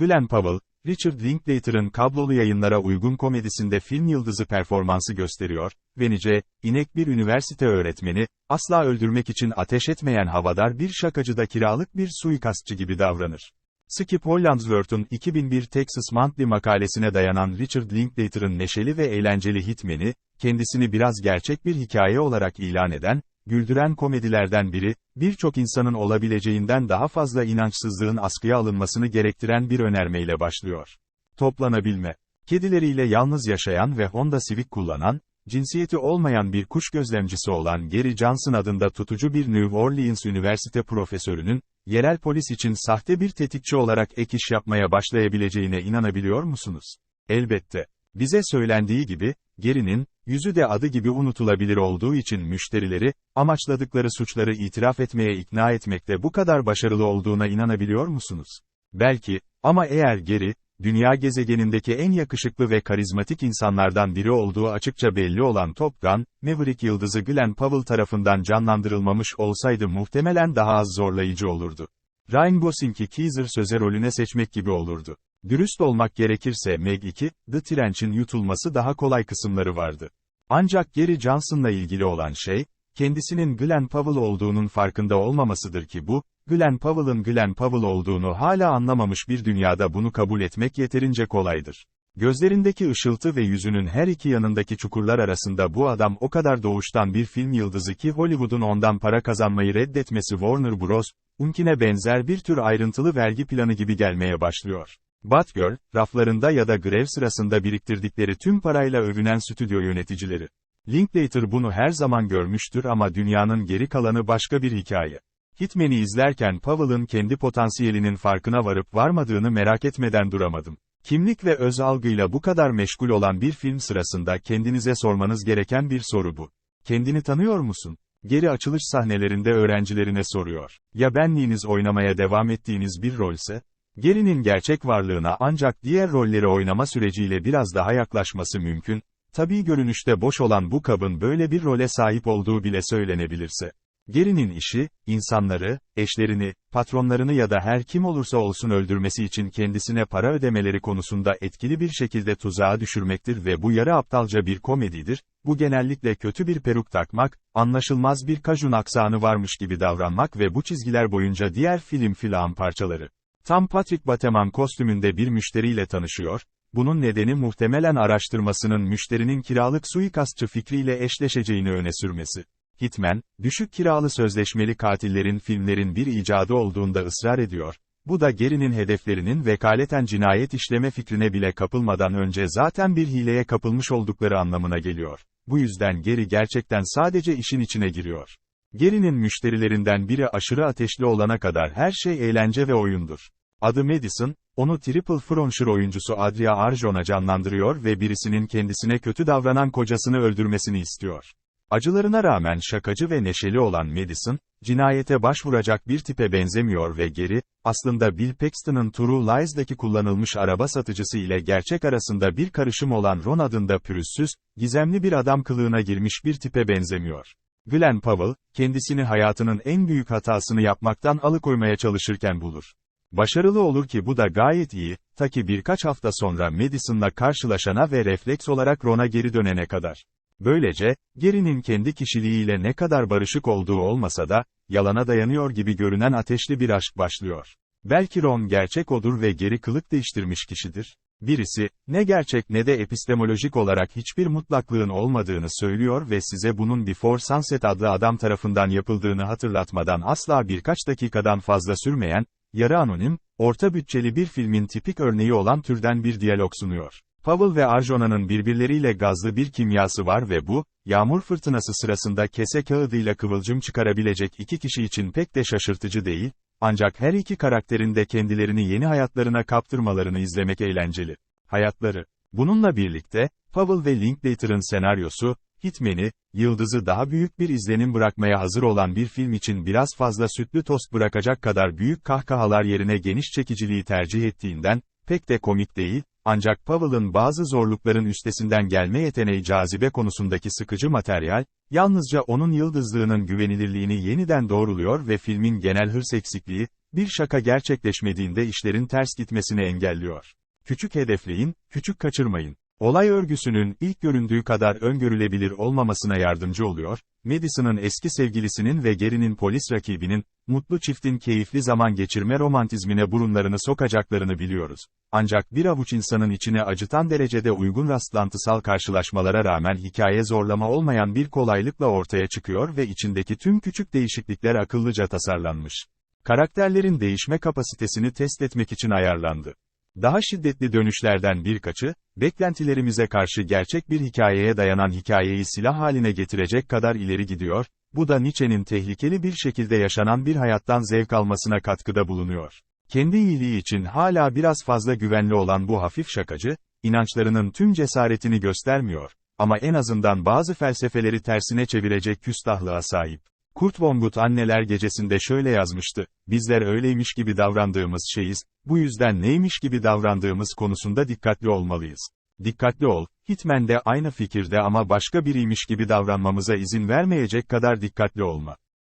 Glenn Powell, Richard Linklater'ın kablolu yayınlara uygun komedisinde film yıldızı performansı gösteriyor, Venice, inek bir üniversite öğretmeni, asla öldürmek için ateş etmeyen havadar bir şakacıda kiralık bir suikastçı gibi davranır. Skip Hollandsworth'un 2001 Texas Monthly makalesine dayanan Richard Linklater'ın neşeli ve eğlenceli hitmeni, kendisini biraz gerçek bir hikaye olarak ilan eden, güldüren komedilerden biri, birçok insanın olabileceğinden daha fazla inançsızlığın askıya alınmasını gerektiren bir önermeyle başlıyor. Toplanabilme. Kedileriyle yalnız yaşayan ve Honda Civic kullanan, cinsiyeti olmayan bir kuş gözlemcisi olan Gary Johnson adında tutucu bir New Orleans Üniversite profesörünün, yerel polis için sahte bir tetikçi olarak ek iş yapmaya başlayabileceğine inanabiliyor musunuz? Elbette. Bize söylendiği gibi, Gary'nin, yüzü de adı gibi unutulabilir olduğu için müşterileri, amaçladıkları suçları itiraf etmeye ikna etmekte bu kadar başarılı olduğuna inanabiliyor musunuz? Belki, ama eğer Gary, dünya gezegenindeki en yakışıklı ve karizmatik insanlardan biri olduğu açıkça belli olan Top Gun, Maverick yıldızı Glenn Powell tarafından canlandırılmamış olsaydı muhtemelen daha az zorlayıcı olurdu. Ryan Gosling'i Keezer söze rolüne seçmek gibi olurdu. Dürüst olmak gerekirse Meg 2, The Trench'in yutulması daha kolay kısımları vardı. Ancak Gary Johnson'la ilgili olan şey, kendisinin Glenn Powell olduğunun farkında olmamasıdır ki bu, Glenn Powell'ın Glenn Powell olduğunu hala anlamamış bir dünyada bunu kabul etmek yeterince kolaydır. Gözlerindeki ışıltı ve yüzünün her iki yanındaki çukurlar arasında bu adam o kadar doğuştan bir film yıldızı ki Hollywood'un ondan para kazanmayı reddetmesi Warner Bros., unkine benzer bir tür ayrıntılı vergi planı gibi gelmeye başlıyor. Batgirl, raflarında ya da grev sırasında biriktirdikleri tüm parayla övünen stüdyo yöneticileri. Linklater bunu her zaman görmüştür ama dünyanın geri kalanı başka bir hikaye. Hitman'i izlerken Powell'ın kendi potansiyelinin farkına varıp varmadığını merak etmeden duramadım. Kimlik ve öz algıyla bu kadar meşgul olan bir film sırasında kendinize sormanız gereken bir soru bu. Kendini tanıyor musun? Geri açılış sahnelerinde öğrencilerine soruyor. Ya benliğiniz oynamaya devam ettiğiniz bir rolse? Gary'nin gerçek varlığına ancak diğer rolleri oynama süreciyle biraz daha yaklaşması mümkün, tabii görünüşte boş olan bu kabın böyle bir role sahip olduğu bile söylenebilirse. Gary'nin işi, insanları, eşlerini, patronlarını ya da her kim olursa olsun öldürmesi için kendisine para ödemeleri konusunda etkili bir şekilde tuzağa düşürmektir ve bu yarı aptalca bir komedidir, bu genellikle kötü bir peruk takmak, anlaşılmaz bir kajun aksanı varmış gibi davranmak ve bu çizgiler boyunca diğer film filan parçaları. Tam Patrick Bateman kostümünde bir müşteriyle tanışıyor, bunun nedeni muhtemelen araştırmasının müşterinin kiralık suikastçı fikriyle eşleşeceğini öne sürmesi. Hitman, düşük kiralı sözleşmeli katillerin filmlerin bir icadı olduğunda ısrar ediyor. Bu da Gary'nin hedeflerinin vekaleten cinayet işleme fikrine bile kapılmadan önce zaten bir hileye kapılmış oldukları anlamına geliyor. Bu yüzden Gary gerçekten sadece işin içine giriyor. Gary'nin müşterilerinden biri aşırı ateşli olana kadar her şey eğlence ve oyundur. Adı Madison, onu Triple Frontier oyuncusu Adria Arjone'a canlandırıyor ve birisinin kendisine kötü davranan kocasını öldürmesini istiyor. Acılarına rağmen şakacı ve neşeli olan Madison, cinayete başvuracak bir tipe benzemiyor ve geri, aslında Bill Paxton'ın True Lies'daki kullanılmış araba satıcısı ile gerçek arasında bir karışım olan Ron adında pürüzsüz, gizemli bir adam kılığına girmiş bir tipe benzemiyor. Glenn Powell, kendisini hayatının en büyük hatasını yapmaktan alıkoymaya çalışırken bulur. Başarılı olur ki bu da gayet iyi, ta ki birkaç hafta sonra Madison'la karşılaşana ve refleks olarak Ron'a geri dönene kadar. Böylece, Gary'nin kendi kişiliğiyle ne kadar barışık olduğu olmasa da, yalana dayanıyor gibi görünen ateşli bir aşk başlıyor. Belki Ron gerçek odur ve geri kılık değiştirmiş kişidir. Birisi, ne gerçek ne de epistemolojik olarak hiçbir mutlaklığın olmadığını söylüyor ve size bunun Before Sunset adlı adam tarafından yapıldığını hatırlatmadan asla birkaç dakikadan fazla sürmeyen, yarı anonim, orta bütçeli bir filmin tipik örneği olan türden bir diyalog sunuyor. Powell ve Arjona'nın birbirleriyle gazlı bir kimyası var ve bu, yağmur fırtınası sırasında kese kağıdıyla kıvılcım çıkarabilecek iki kişi için pek de şaşırtıcı değil, ancak her iki karakterin de kendilerini yeni hayatlarına kaptırmalarını izlemek eğlenceli. Hayatları. Bununla birlikte, Powell ve Linklater'ın senaryosu, Hitman'i, yıldızı daha büyük bir izlenim bırakmaya hazır olan bir film için biraz fazla sütlü tost bırakacak kadar büyük kahkahalar yerine geniş çekiciliği tercih ettiğinden, pek de komik değil, ancak Powell'ın bazı zorlukların üstesinden gelme yeteneği cazibe konusundaki sıkıcı materyal, yalnızca onun yıldızlığının güvenilirliğini yeniden doğruluyor ve filmin genel hırs eksikliği, bir şaka gerçekleşmediğinde işlerin ters gitmesini engelliyor. Küçük hedefleyin, küçük kaçırmayın. Olay örgüsünün ilk göründüğü kadar öngörülebilir olmamasına yardımcı oluyor, Madison'ın eski sevgilisinin ve Gary'nin polis rakibinin, mutlu çiftin keyifli zaman geçirme romantizmine burunlarını sokacaklarını biliyoruz. Ancak bir avuç insanın içine acıtan derecede uygun rastlantısal karşılaşmalara rağmen hikaye zorlama olmayan bir kolaylıkla ortaya çıkıyor ve içindeki tüm küçük değişiklikler akıllıca tasarlanmış. Karakterlerin değişme kapasitesini test etmek için ayarlandı. Daha şiddetli dönüşlerden birkaçı, beklentilerimize karşı gerçek bir hikayeye dayanan hikayeyi silah haline getirecek kadar ileri gidiyor, bu da Nietzsche'nin tehlikeli bir şekilde yaşanan bir hayattan zevk almasına katkıda bulunuyor. Kendi iyiliği için hala biraz fazla güvenli olan bu hafif şakacı, inançlarının tüm cesaretini göstermiyor, ama en azından bazı felsefeleri tersine çevirecek küstahlığa sahip. Kurt Vonnegut anneler gecesinde şöyle yazmıştı, bizler öyleymiş gibi davrandığımız şeyiz, bu yüzden neymiş gibi davrandığımız konusunda dikkatli olmalıyız. Dikkatli ol, Hitman de aynı fikirde ama başka biriymiş gibi davranmamıza izin vermeyecek kadar dikkatli olma.